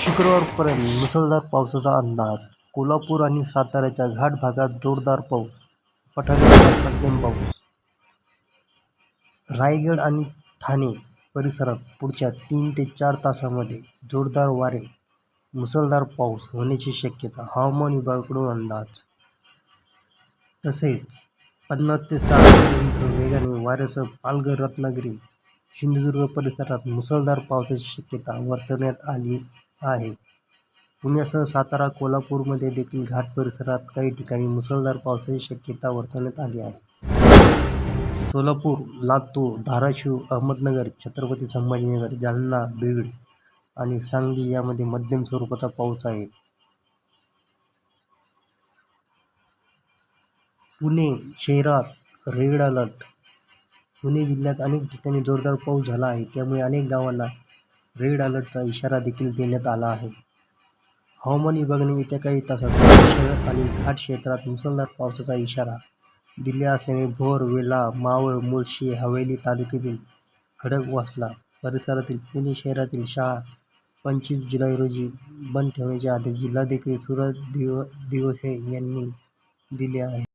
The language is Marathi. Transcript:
शुक्रवारपर्यंत मुसळधार पावसाचा अंदाज कोल्हापूर आणि साताऱ्याच्या घाट भागात जोरदार पाऊस पठारी भागात मध्यम पाऊस. रायगड आणि ठाणे परिसरात पुढच्या तीन ते चार तासामध्ये जोरदार वारे मुसळधार पाऊस होण्याची शक्यता हवामान विभागाकडून अंदाज. तसेच पन्नास ते साठ किलोमीटर वेगाने वाऱ्यासह पालघर रत्नागिरी सिंधुदुर्ग परिसरात मुसळधार पावसाची शक्यता वर्तवण्यात आली आहे. पुण्यासह सातारा कोल्हापूरमध्ये देखील घाट परिसरात काही ठिकाणी मुसळधार पावसाची शक्यता वर्तवण्यात आली आहे. सोलापूर लातूर धाराशिव अहमदनगर छत्रपती संभाजीनगर जालना बीड आणि सांगली यामध्ये मध्यम स्वरूपाचा पाऊस आहे. पुणे शहरात रेड अलर्ट. पुणे जिल्ह्यात अनेक ठिकाणी जोरदार पाऊस झाला आहे. त्यामुळे अनेक गावांना रेड अलर्टचा इशारा देखील देण्यात आला आहे. हवामान विभागाने येत्या काही तासात शहर आणि घाट क्षेत्रात मुसळधार पावसाचा इशारा दिल्या असल्याने भोर वेला मावळ मुळशी हवेली तालुक्यातील खडकवासला परिसरातील पुणे शहरातील शाळा पंचवीस जुलै रोजी बंद ठेवण्याचे आदेश जिल्हाधिकारी सुरज दिव दिवसे यांनी दिले आहेत.